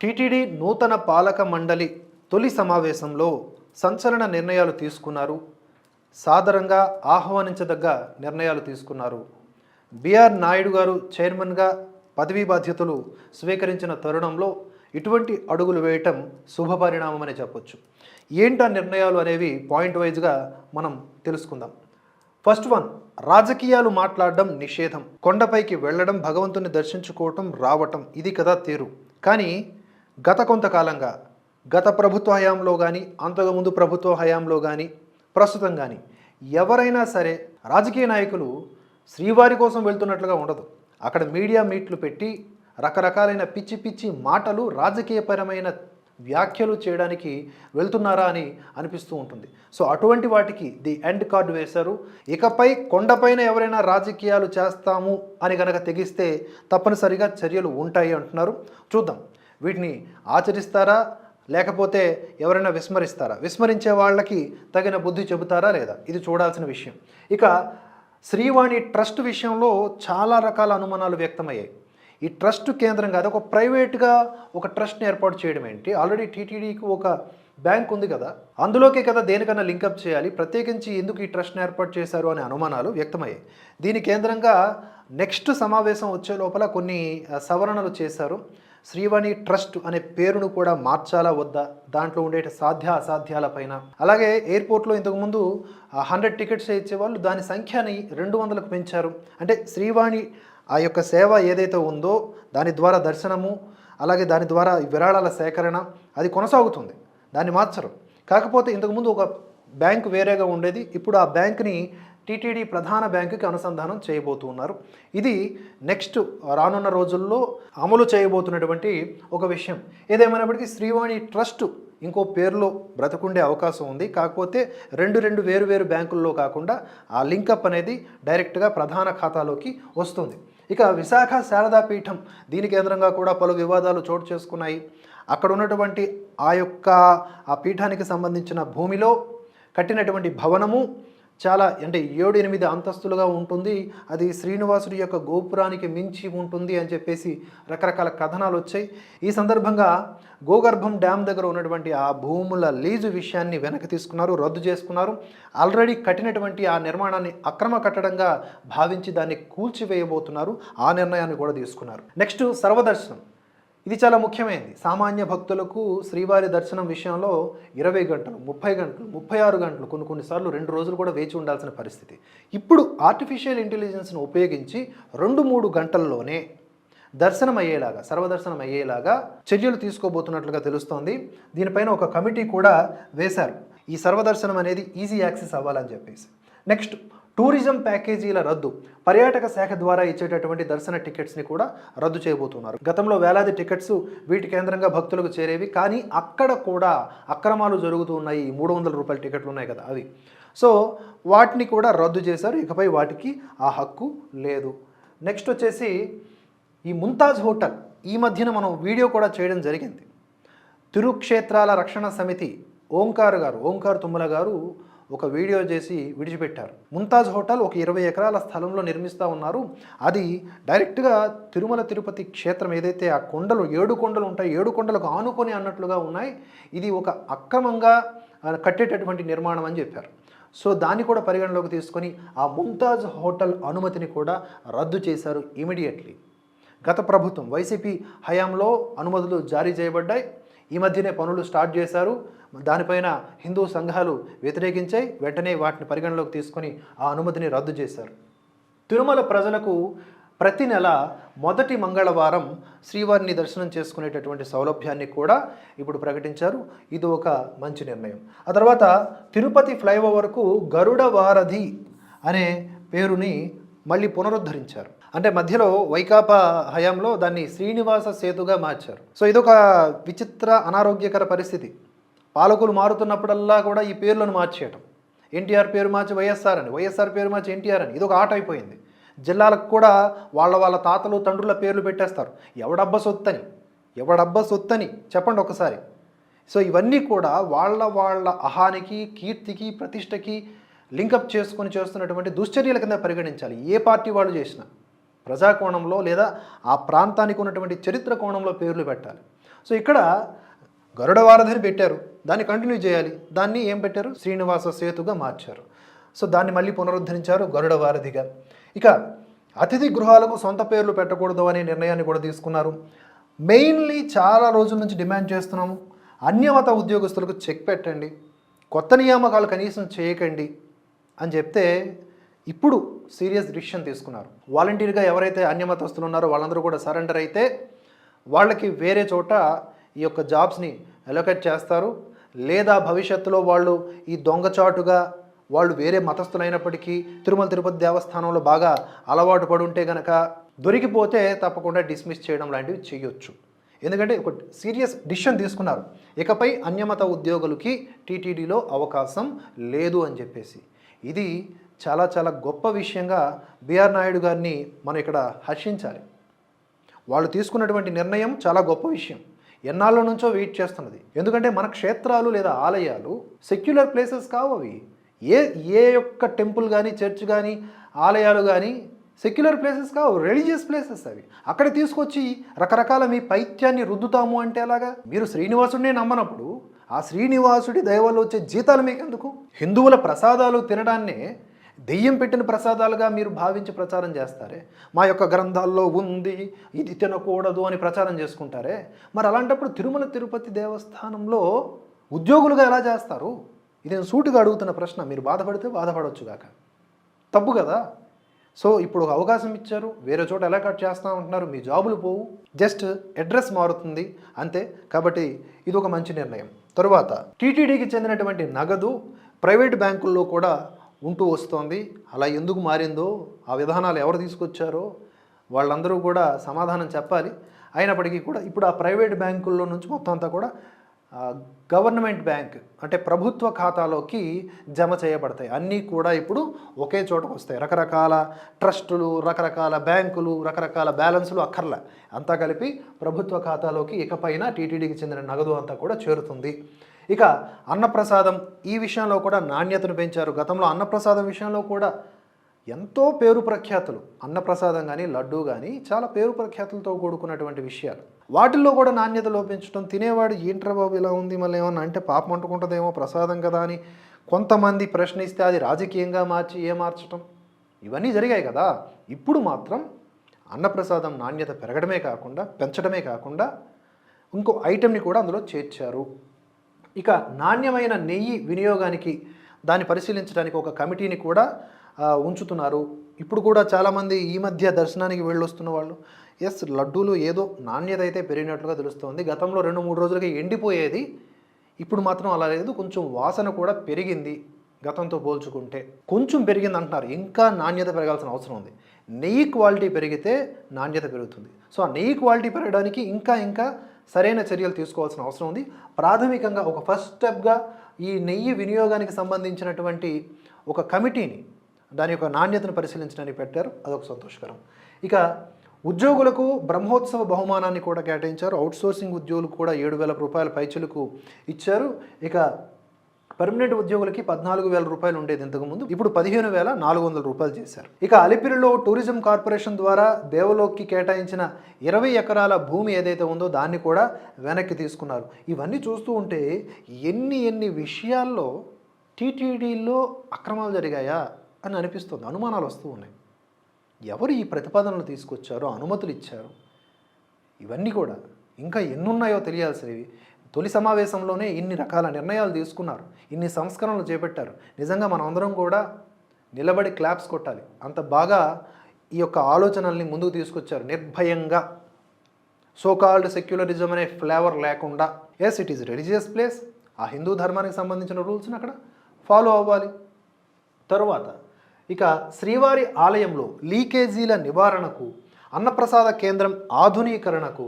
TTD నూతన పాలక మండలి తొలి సమావేశంలో సంచలన నిర్ణయాలు తీసుకున్నారు. సాధారణంగా ఆహ్వానించదగ్గ నిర్ణయాలు తీసుకున్నారు. బిఆర్ నాయుడు గారు చైర్మన్గా పదవీ బాధ్యతలు స్వీకరించిన తరుణంలో ఇటువంటి అడుగులు వేయటం శుభపరిణామమని చెప్పొచ్చు. ఏంటా నిర్ణయాలు అనేవి పాయింట్ వైజ్గా మనం తెలుసుకుందాం. ఫస్ట్ వన్ రాజకీయాలు మాట్లాడడం నిషేధం. కొండపైకి వెళ్ళడం భగవంతుని దర్శించుకోవటం రావటం ఇది కదా తీరు. కానీ గత కొంతకాలంగా గత ప్రభుత్వ హయాంలో కానీ అంతకుముందు ప్రభుత్వ హయాంలో కానీ ప్రస్తుతం కానీ ఎవరైనా సరే రాజకీయ నాయకులు శ్రీవారి కోసం వెళ్తున్నట్లుగా ఉండదు. అక్కడ మీడియా మీట్లు పెట్టి రకరకాలైన పిచ్చి పిచ్చి మాటలు రాజకీయపరమైన వ్యాఖ్యలు చేయడానికి వెళ్తున్నారా అని అనిపిస్తూ ఉంటుంది. సో అటువంటి వాటికి ది ఎండ్ కార్డు వేశారు. ఇకపై కొండపైన ఎవరైనా రాజకీయాలు చేస్తాము అని కనుక తెగిస్తే తప్పనిసరిగా చర్యలు ఉంటాయి అంటున్నారు. చూద్దాం. వీటిని ఆచరిస్తారా? లేకపోతే ఎవరైనా విస్మరిస్తారా? విస్మరించే వాళ్ళకి తగిన బుద్ధి చెబుతారా లేదా? ఇది చూడాల్సిన విషయం. ఇక శ్రీవాణి ట్రస్ట్ విషయంలో చాలా రకాల అనుమానాలు వ్యక్తమయ్యాయి. ఈ ట్రస్ట్ కేంద్రం కాదు ఒక ప్రైవేట్గా ఒక ట్రస్ట్ని ఏర్పాటు చేయడం ఏంటి? ఆల్రెడీ టీటీడీకి ఒక బ్యాంక్ ఉంది కదా అందులోకే కదా దేనికన్నా లింకప్ చేయాలి. ప్రత్యేకించి ఎందుకు ఈ ట్రస్ట్ని ఏర్పాటు చేశారు అనే అనుమానాలు వ్యక్తమయ్యాయి. దీని కేంద్రంగా నెక్స్ట్ సమావేశం వచ్చే లోపల కొన్ని సవరణలు చేశారు. శ్రీవాణి ట్రస్ట్ అనే పేరును కూడా మార్చాలా వద్దా? దాంట్లో ఉండే సాధ్య అసాధ్యాల పైన. అలాగే ఎయిర్పోర్ట్లో ఇంతకుముందు హండ్రెడ్ టికెట్స్ ఇచ్చేవాళ్ళు దాని సంఖ్యని రెండు వందలకు పెంచారు. అంటే శ్రీవాణి ఆ యొక్క సేవ ఏదైతే ఉందో దాని ద్వారా దర్శనము అలాగే దాని ద్వారా విరాళాల సేకరణ అది కొనసాగుతుంది. దాన్ని మార్చరు. కాకపోతే ఇంతకుముందు ఒక బ్యాంక్ వేరేగా ఉండేది. ఇప్పుడు ఆ బ్యాంక్ని టీటీడీ ప్రధాన బ్యాంకుకి అనుసంధానం చేయబోతున్నారు. ఇది నెక్స్ట్ రానున్న రోజుల్లో అమలు చేయబోతున్నటువంటి ఒక విషయం. ఏదేమైనప్పటికీ శ్రీవాణి ట్రస్ట్ ఇంకో పేరులో బ్రతకుండే అవకాశం ఉంది. కాకపోతే రెండు రెండు వేరు వేరు బ్యాంకుల్లో కాకుండా ఆ లింకప్ అనేది డైరెక్ట్గా ప్రధాన ఖాతాలోకి వస్తుంది. ఇక విశాఖ శారదా పీఠం దీని కేంద్రంగా కూడా పలు వివాదాలు చోటు చేసుకున్నాయి. అక్కడ ఉన్నటువంటి ఆ యొక్క ఆ పీఠానికి సంబంధించిన భూమిలో కట్టినటువంటి భవనము చాలా అంటే ఏడు ఎనిమిది అంతస్తులుగా ఉంటుంది. అది శ్రీనివాసుడి యొక్క గోపురానికి మించి ఉంటుంది అని చెప్పేసి రకరకాల కథనాలు వచ్చాయి. ఈ సందర్భంగా గోగర్భం డ్యామ్ దగ్గర ఉన్నటువంటి ఆ భూముల లీజు విషయాన్ని వెనక్కి తీసుకున్నారు రద్దు చేసుకున్నారు. ఆల్రెడీ కట్టినటువంటి ఆ నిర్మాణాన్ని అక్రమ కట్టడంగా భావించి దాన్ని కూల్చివేయబోతున్నారు. ఆ నిర్ణయాన్ని కూడా తీసుకున్నారు. నెక్స్ట్ సర్వదర్శనం. ఇది చాలా ముఖ్యమైనది సామాన్య భక్తులకు శ్రీవారి దర్శనం విషయంలో ఇరవై గంటలు ముప్పై గంటలు ముప్పై ఆరు గంటలు కొన్ని కొన్నిసార్లు రెండు రోజులు కూడా వేచి ఉండాల్సిన పరిస్థితి. ఇప్పుడు ఆర్టిఫిషియల్ ఇంటెలిజెన్స్ను ఉపయోగించి రెండు మూడు గంటల్లోనే దర్శనం అయ్యేలాగా సర్వదర్శనం అయ్యేలాగా చర్యలు తీసుకోబోతున్నట్లుగా తెలుస్తోంది. దీనిపైన ఒక కమిటీ కూడా వేశారు. ఈ సర్వదర్శనం అనేది ఈజీ యాక్సెస్ అవ్వాలని చెప్పేసి. నెక్స్ట్ టూరిజం ప్యాకేజీల రద్దు పర్యాటక శాఖ ద్వారా ఇచ్చేటటువంటి దర్శన టికెట్స్ని కూడా రద్దు చేయబోతున్నారు. గతంలో వేలాది టికెట్స్ వీటి కేంద్రంగా భక్తులకు చేరేవి కానీ అక్కడ కూడా అక్రమాలు జరుగుతూ ఉన్నాయి. ఈ మూడు వందల రూపాయల టికెట్లు ఉన్నాయి కదా అవి. సో వాటిని కూడా రద్దు చేశారు. ఇకపై వాటికి ఆ హక్కు లేదు. నెక్స్ట్ వచ్చేసి ఈ ముంతాజ్ హోటల్ ఈ మధ్యన మనం వీడియో కూడా చేయడం జరిగింది. తిరుక్షేత్రాల రక్షణ సమితి ఓంకార్ గారు ఓంకార్ తుమ్మల గారు ఒక వీడియో చేసి విడిచిపెట్టారు. ముంతాజ్ హోటల్ ఒక ఇరవై ఎకరాల స్థలంలో నిర్మిస్తూ ఉన్నారు. అది డైరెక్ట్గా తిరుమల తిరుపతి క్షేత్రం ఏదైతే ఆ కొండలు ఏడు కొండలు ఉంటాయి ఏడు కొండలకు ఆనుకొని అన్నట్లుగా ఉన్నాయి ఇది ఒక అక్రమంగా కట్టేటటువంటి నిర్మాణం అని చెప్పారు. సో దాన్ని కూడా పరిగణలోకి తీసుకొని ఆ ముంతాజ్ హోటల్ అనుమతిని కూడా రద్దు చేశారు ఇమీడియట్లీ. గత ప్రభుత్వం వైసీపీ హయాంలో అనుమతులు జారీ చేయబడ్డాయి. ఈ మధ్యనే పనులు స్టార్ట్ చేశారు. దానిపైన హిందూ సంఘాలు వ్యతిరేకించాయి వెంటనే వాటిని పరిగణలోకి తీసుకొని ఆ అనుమతిని రద్దు చేశారు. తిరుమల ప్రజలకు ప్రతి నెల మొదటి మంగళవారం శ్రీవారిని దర్శనం చేసుకునేటటువంటి సౌలభ్యాన్ని కూడా ఇప్పుడు ప్రకటించారు. ఇది ఒక మంచి నిర్ణయం. ఆ తర్వాత తిరుపతి ఫ్లైఓవర్కు గరుడ వారధి అనే పేరుని మళ్ళీ పునరుద్ధరించారు. అంటే మధ్యలో వైకాపా హయాంలో దాన్ని శ్రీనివాస సేతుగా మార్చారు. సో ఇదొక విచిత్ర అనారోగ్యకర పరిస్థితి. పాలకులు మారుతున్నప్పుడల్లా కూడా ఈ పేర్లను మార్చేయటం. ఎన్టీఆర్ పేరు మార్చి వైఎస్ఆర్ అని వైఎస్ఆర్ పేరు మార్చి ఎన్టీఆర్ అని ఇది ఒక ఆట అయిపోయింది. జిల్లాలకు కూడా వాళ్ళ వాళ్ళ తాతలు తండ్రుల పేర్లు పెట్టేస్తారు. ఎవడబ్బ సొత్తని ఎవడబ్బ సొత్తని చెప్పండి ఒకసారి. సో ఇవన్నీ కూడా వాళ్ళ వాళ్ళ అహానికి కీర్తికి ప్రతిష్టకి లింకప్ చేసుకొని చేస్తున్నటువంటి దుశ్చర్యల కింద పరిగణించాలి. ఏ పార్టీ వాళ్ళు చేసినా. ప్రజాకోణంలో లేదా ఆ ప్రాంతానికి ఉన్నటువంటి చరిత్ర కోణంలో పేర్లు పెట్టాలి. సో ఇక్కడ గరుడ వారధిని పెట్టారు. దాన్ని కంటిన్యూ చేయాలి. దాన్ని ఏం పెట్టారు? శ్రీనివాస సేతుగా మార్చారు. సో దాన్ని మళ్ళీ పునరుద్ధరించారు గరుడ వారధిగా. ఇక అతిథి గృహాలకు సొంత పేర్లు పెట్టకూడదు అనే నిర్ణయాన్ని కూడా తీసుకున్నారు. మెయిన్లీ చాలా రోజుల నుంచి డిమాండ్ చేస్తున్నాము. అన్యమత ఉద్యోగస్తులకు చెక్ పెట్టండి. కొత్త నియామకాలు కనీసం చేయకండి అని చెప్తే ఇప్పుడు సీరియస్ డిసిషన్ తీసుకున్నారు. వాలంటీర్గా ఎవరైతే అన్యమతస్తులు ఉన్నారో వాళ్ళందరూ కూడా సరెండర్ అయితే వాళ్ళకి వేరే చోట ఈ యొక్క జాబ్స్ని అలొకేట్ చేస్తారు. లేదా భవిష్యత్తులో వాళ్ళు ఈ దొంగచాటుగా వాళ్ళు వేరే మతస్థులైనప్పటికీ తిరుమల తిరుపతి దేవస్థానంలో బాగా అలవాటు పడి ఉంటే గనక దొరికిపోతే తప్పకుండా డిస్మిస్ చేయడం లాంటివి చేయొచ్చు. ఎందుకంటే ఒక సీరియస్ డిసిషన్ తీసుకున్నారు. ఇకపై అన్యమత ఉద్యోగులకి టీటీడీలో అవకాశం లేదు అని చెప్పేసి. ఇది చాలా చాలా గొప్ప విషయంగా బిఆర్ నాయుడు గారిని మనం ఇక్కడ హర్షించాలి. వాళ్ళు తీసుకున్నటువంటి నిర్ణయం చాలా గొప్ప విషయం. ఎన్నాళ్ళ నుంచో వెయిట్ చేస్తున్నది. ఎందుకంటే మన క్షేత్రాలు లేదా ఆలయాలు సెక్యులర్ ప్లేసెస్ కావు అవి. ఏ ఏ యొక్క టెంపుల్ కానీ చర్చ్ కానీ ఆలయాలు కానీ సెక్యులర్ ప్లేసెస్ కావు రిలీజియస్ ప్లేసెస్ అవి. అక్కడ తీసుకొచ్చి రకరకాల మీ పైత్యాన్ని రుద్దుతాము అంటే ఎలాగా? మీరు శ్రీనివాసుడినే నమ్మనప్పుడు ఆ శ్రీనివాసుడి దయవల్ల వచ్చే జీతాలు మీకెందుకు? హిందువుల ప్రసాదాలు తినడాన్నే దెయ్యం పెట్టిన ప్రసాదాలుగా మీరు భావించి ప్రచారం చేస్తారే? మా యొక్క గ్రంథాల్లో ఉంది ఇది తినకూడదు అని ప్రచారం చేసుకుంటారే? మరి అలాంటప్పుడు తిరుమల తిరుపతి దేవస్థానంలో ఉద్యోగులుగా ఎలా చేస్తారు? ఇది నేను సూటిగా అడుగుతున్న ప్రశ్న. మీరు బాధపడితే బాధపడవచ్చు కాక తప్పు కదా? సో ఇప్పుడు ఒక అవకాశం ఇచ్చారు. వేరే చోట ఎలా కట్ చేస్తామంటున్నారు మీ జాబులు పోవు. జస్ట్ అడ్రస్ మారుతుంది. అంతే. కాబట్టి ఇది ఒక మంచి నిర్ణయం. తరువాత టీటీడీకి చెందినటువంటి నగదు ప్రైవేట్ బ్యాంకుల్లో కూడా ఉంటూ వస్తోంది. అలా ఎందుకు మారిందో ఆ విధానాలు ఎవరు తీసుకొచ్చారో వాళ్ళందరూ కూడా సమాధానం చెప్పాలి. అయినప్పటికీ కూడా ఇప్పుడు ఆ ప్రైవేట్ బ్యాంకుల్లో నుంచి మొత్తం అంతా కూడా గవర్నమెంట్ బ్యాంక్ అంటే ప్రభుత్వ ఖాతాలోకి జమ చేయబడతాయి. అన్నీ కూడా ఇప్పుడు ఒకే చోటకు వస్తాయి. రకరకాల ట్రస్టులు రకరకాల బ్యాంకులు రకరకాల బ్యాలెన్సులు అక్కర్ల. అంతా కలిపి ప్రభుత్వ ఖాతాలోకి ఇకపైన టీటీడీకి చెందిన నగదు అంతా కూడా చేరుతుంది. ఇక అన్నప్రసాదం ఈ విషయంలో కూడా నాణ్యతను పెంచారు. గతంలో అన్నప్రసాదం విషయంలో కూడా ఎంతో పేరు ప్రఖ్యాతులు అన్నప్రసాదం కానీ లడ్డు కానీ చాలా పేరు ప్రఖ్యాతులతో కూడుకున్నటువంటి విషయాలు. వాటిల్లో కూడా నాణ్యత లోపించడం తినేవాడు ఏంట్రా బాబు ఇలా ఉంది మళ్ళీ ఏమన్నా అంటే పాపం అంటుకుంటుందేమో ప్రసాదం కదా అని కొంతమంది ప్రశ్నిస్తే అది రాజకీయంగా మార్చి ఏ మార్చటం? ఇవన్నీ జరిగాయి కదా. ఇప్పుడు మాత్రం అన్నప్రసాదం నాణ్యత పెరగడమే కాకుండా పెంచడమే కాకుండా ఇంకో ఐటెంని కూడా అందులో చేర్చారు. ఇక నాణ్యమైన నెయ్యి వినియోగానికి దాన్ని పరిశీలించడానికి ఒక కమిటీని కూడా ఉంచుతున్నారు. ఇప్పుడు కూడా చాలామంది ఈ మధ్య దర్శనానికి వెళ్ళొస్తున్న వాళ్ళు ఎస్ లడ్డూలు ఏదో నాణ్యత అయితే పెరిగినట్లుగా తెలుస్తుంది. గతంలో రెండు మూడు రోజులకి ఎండిపోయేది ఇప్పుడు మాత్రం అలా లేదు. కొంచెం వాసన కూడా పెరిగింది గతంతో పోల్చుకుంటే. కొంచెం పెరిగింది అంటున్నారు ఇంకా నాణ్యత పెరగాల్సిన అవసరం ఉంది. నెయ్యి క్వాలిటీ పెరిగితే నాణ్యత పెరుగుతుంది. సో ఆ నెయ్యి క్వాలిటీ పెరగడానికి ఇంకా ఇంకా సరైన చర్యలు తీసుకోవాల్సిన అవసరం ఉంది. ప్రాథమికంగా ఒక ఫస్ట్ స్టెప్గా ఈ నెయ్యి వినియోగానికి సంబంధించినటువంటి ఒక కమిటీని దాని యొక్క నాణ్యతను పరిశీలించడానికి పెట్టారు. అదొక సంతోషకరం. ఇక ఉద్యోగులకు బ్రహ్మోత్సవ బహుమానాన్ని కూడా కేటాయించారు. అవుట్సోర్సింగ్ ఉద్యోగులు కూడా ఏడు వేల రూపాయల పైచులకు ఇచ్చారు. ఇక పర్మనెంట్ ఉద్యోగులకి పద్నాలుగు వేల రూపాయలు ఉండేది ఇంతకుముందు ఇప్పుడు పదిహేను వేల నాలుగు వందల రూపాయలు చేశారు. ఇక అలిపిరిలో టూరిజం కార్పొరేషన్ ద్వారా దేవలోక్కి కేటాయించిన ఇరవై ఎకరాల భూమి ఏదైతే ఉందో దాన్ని కూడా వెనక్కి తీసుకున్నారు. ఇవన్నీ చూస్తూ ఉంటే ఎన్ని ఎన్ని విషయాల్లో టీటీడీలో అక్రమాలు జరిగాయా అని అనిపిస్తుంది. అనుమానాలు వస్తూ ఉన్నాయి. ఎవరు ఈ ప్రతిపాదనలు తీసుకొచ్చారో అనుమతులు ఇచ్చారు? ఇవన్నీ కూడా ఇంకా ఎన్నున్నాయో తెలియాల్సినవి. తొలి సమావేశంలోనే ఇన్ని రకాల నిర్ణయాలు తీసుకున్నారు ఇన్ని సంస్కరణలు చేపట్టారు. నిజంగా మనం అందరం కూడా నిలబడి క్లాప్స్ కొట్టాలి. అంత బాగా ఈ యొక్క ఆలోచనల్ని ముందుకు తీసుకొచ్చారు నిర్భయంగా. సోకాల్డ్ సెక్యులరిజం అనే ఫ్లేవర్ లేకుండా. Yes it is religious place ఆ హిందూ ధర్మానికి సంబంధించిన రూల్స్ని అక్కడ ఫాలో అవ్వాలి. తరువాత ఇక శ్రీవారి ఆలయంలో లీకేజీల నివారణకు అన్నప్రసాద కేంద్రం ఆధునీకరణకు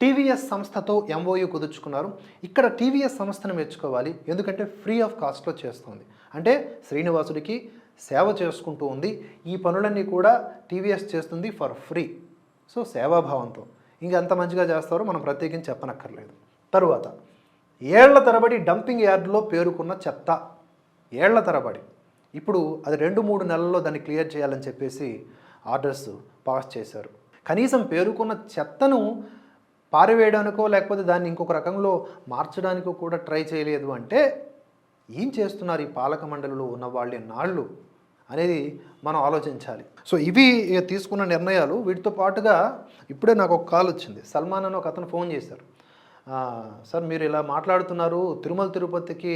టీవీఎస్ సంస్థతో ఎంఓయూ కుదుర్చుకున్నారు. ఇక్కడ టీవీఎస్ సంస్థను మెచ్చుకోవాలి. ఎందుకంటే ఫ్రీ ఆఫ్ కాస్ట్లో చేస్తుంది. అంటే శ్రీనివాసుడికి సేవ చేసుకుంటూ ఉంది. ఈ పనులన్నీ కూడా టీవీఎస్ చేస్తుంది ఫర్ ఫ్రీ సో సేవాభావంతో. ఇంకా అంత మంచిగా చేస్తారో మనం ప్రత్యేకించి చెప్పనక్కర్లేదు. తరువాత ఏళ్ళ తరబడి డంపింగ్ యార్డులో పేరుకున్న చెత్త. ఏళ్ళ తరబడి. ఇప్పుడు అది రెండు మూడు నెలల్లో దాన్ని క్లియర్ చేయాలని చెప్పేసి ఆర్డర్స్ పాస్ చేశారు. కనీసం పేరుకున్న చెత్తను పారివేయడానికో లేకపోతే దాన్ని ఇంకొక రకంలో మార్చడానికో కూడా ట్రై చేయలేదు అంటే ఏం చేస్తున్నారు ఈ పాలక మండలిలో ఉన్న వాళ్ళు నాళ్ళు అనేది మనం ఆలోచించాలి. సో ఇవి తీసుకున్న నిర్ణయాలు. వీటితో పాటుగా ఇప్పుడే నాకు ఒక కాల్ వచ్చింది. సల్మాన్ అని ఒక అతను ఫోన్ చేశారు. సార్ మీరు ఇలా మాట్లాడుతున్నారు. తిరుమల తిరుపతికి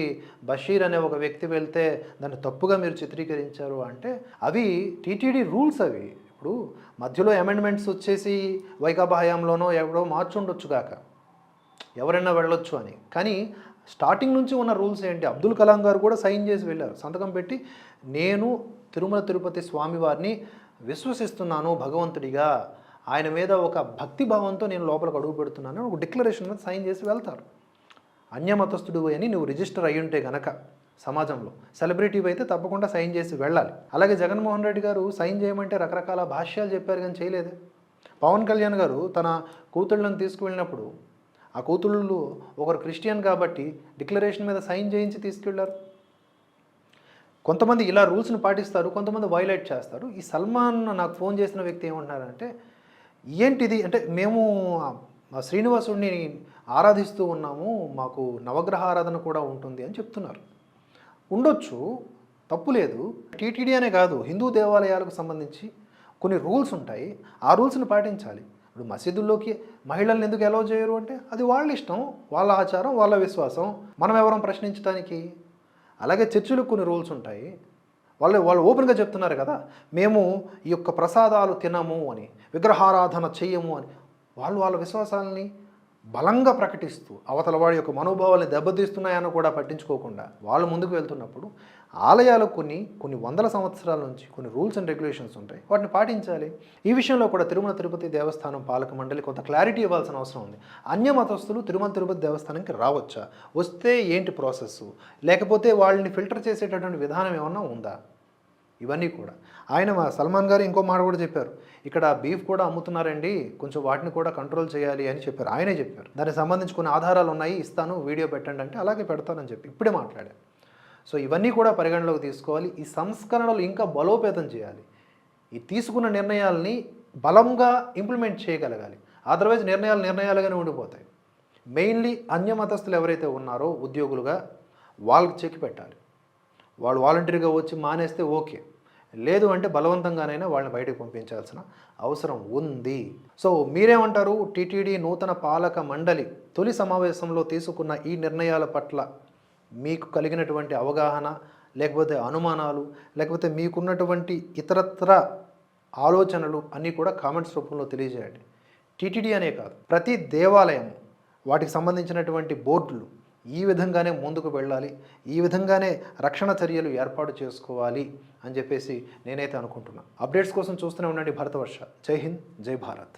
బషీర్ అనే ఒక వ్యక్తి వెళ్తే దాన్ని తప్పుగా మీరు చిత్రీకరించారు అంటే అవి టీటీడీ రూల్స్ అవి. ఇప్పుడు మధ్యలో అమెండ్మెంట్స్ వచ్చేసి వైకాపా హయాంలోనో ఎవడో మార్చుండొచ్చు కాక. ఎవరైనా వెళ్ళొచ్చు అని. కానీ స్టార్టింగ్ నుంచి ఉన్న రూల్స్ ఏంటి? అబ్దుల్ కలాం గారు కూడా సైన్ చేసి వెళ్ళారు. సంతకం పెట్టి నేను తిరుమల తిరుపతి స్వామివారిని విశ్వసిస్తున్నాను భగవంతుడిగా. ఆయన మీద ఒక భక్తి భావంతో నేను లోపలికి అడుగు పెడుతున్నాను ఒక డిక్లరేషన్ మీద సైన్ చేసి వెళ్తారు. అన్యమతస్థుడు అని నువ్వు రిజిస్టర్ అయ్యుంటే గనక. సమాజంలో. సెలబ్రిటీ అయితే తప్పకుండా సైన్ చేసి వెళ్ళాలి. అలాగే జగన్మోహన్ రెడ్డి గారు సైన్ చేయమంటే రకరకాల భాష్యాలు చెప్పారు కానీ చేయలేదు. పవన్ కళ్యాణ్ గారు తన కూతుళ్ళను తీసుకువెళ్ళినప్పుడు ఆ కూతుళ్ళు ఒకరు క్రిస్టియన్ కాబట్టి డిక్లరేషన్ మీద సైన్ చేయించి తీసుకెళ్ళారు. కొంతమంది ఇలా రూల్స్ని పాటిస్తారు కొంతమంది వైలేట్ చేస్తారు. ఈ సల్మాన్ నాకు ఫోన్ చేసిన వ్యక్తి ఏమంటున్నారంటే ఏంటిది? అంటే మేము శ్రీనివాసుడిని ఆరాధిస్తూ ఉన్నాము మాకు నవగ్రహ ఆరాధన కూడా ఉంటుంది అని చెప్తున్నారు. ఉండొచ్చు తప్పు లేదు. టీటీడీ అనే కాదు హిందూ దేవాలయాలకు సంబంధించి కొన్ని రూల్స్ ఉంటాయి. ఆ రూల్స్ని పాటించాలి. ఇప్పుడు మసీదుల్లోకి మహిళల్ని ఎందుకు అలౌ చేయరు అంటే అది వాళ్ళ ఇష్టం వాళ్ళ ఆచారం వాళ్ళ విశ్వాసం. మనం ఎవరం ప్రశ్నించడానికి అలాగే చర్చిలకు కొన్ని రూల్స్ ఉంటాయి. వాళ్ళు వాళ్ళు ఓపెన్గా చెప్తున్నారు కదా మేము ఈ యొక్క ప్రసాదాలు తినము అని విగ్రహారాధన చెయ్యము అని. వాళ్ళు వాళ్ళ విశ్వాసాలని బలంగా ప్రకటిస్తూ అవతల వాడి యొక్క మనోభావాల్ని దెబ్బతీస్తున్నాయని కూడా పట్టించుకోకుండా వాళ్ళు ముందుకు వెళ్తున్నప్పుడు ఆలయాలు కొన్ని కొన్ని వందల సంవత్సరాల నుంచి కొన్ని రూల్స్ అండ్ రెగ్యులేషన్స్ ఉంటాయి. వాటిని పాటించాలి. ఈ విషయంలో కూడా తిరుమల తిరుపతి దేవస్థానం పాలక మండలి కొంత క్లారిటీ ఇవ్వాల్సిన అవసరం ఉంది. అన్య మతస్థులు తిరుమల తిరుపతి దేవస్థానానికి రావచ్చా? వస్తే ఏంటి ప్రాసెస్ లేకపోతే వాళ్ళని ఫిల్టర్ చేసేటటువంటి విధానం ఏమన్నా ఉందా? ఇవన్నీ కూడా. ఆయన మా సల్మాన్ గారు ఇంకో మాట కూడా చెప్పారు. ఇక్కడ బీఫ్ కూడా అమ్ముతున్నారండి కొంచెం వాటిని కూడా కంట్రోల్ చేయాలి అని చెప్పారు. ఆయనే చెప్పారు. దానికి సంబంధించి కొన్ని ఆధారాలు ఉన్నాయి ఇస్తాను వీడియో పెట్టండి అంటే అలాగే పెడతానని చెప్పి ఇప్పుడే మాట్లాడారు సో ఇవన్నీ కూడా పరిగణలోకి తీసుకోవాలి. ఈ సంస్కరణలు ఇంకా బలోపేతం చేయాలి. ఈ తీసుకున్న నిర్ణయాల్ని బలంగా ఇంప్లిమెంట్ చేయగలగాలి. అదర్వైజ్ నిర్ణయాలు నిర్ణయాలుగానే ఉండిపోతాయి. మెయిన్లీ అన్యమతస్థులు ఎవరైతే ఉన్నారో ఉద్యోగులుగా వాళ్ళకి చెక్ పెట్టాలి. వాళ్ళు వాలంటరీగా వచ్చి మానేస్తే ఓకే. లేదు అంటే బలవంతంగానైనా వాళ్ళని బయటకు పంపించాల్సిన అవసరం ఉంది. సో మీరేమంటారు? టీటీడీ నూతన పాలక మండలి తొలి సమావేశంలో తీసుకున్న ఈ నిర్ణయాల పట్ల మీకు కలిగినటువంటి అవగాహన లేకపోతే అనుమానాలు లేకపోతే మీకున్నటువంటి ఇతరత్ర ఆలోచనలు అన్నీ కూడా కామెంట్స్ రూపంలో తెలియజేయండి. టీటీడీ అనే కాదు ప్రతి దేవాలయం వాటికి సంబంధించినటువంటి బోర్డులు ఈ విధంగానే ముందుకు వెళ్ళాలి ఈ విధంగానే రక్షణ చర్యలు ఏర్పాటు చేసుకోవాలి అని చెప్పేసి నేనైతే అనుకుంటున్నాను అప్డేట్స్ కోసం చూస్తూనే ఉండండి భరతవర్ష. జై హింద్ జై భారత్.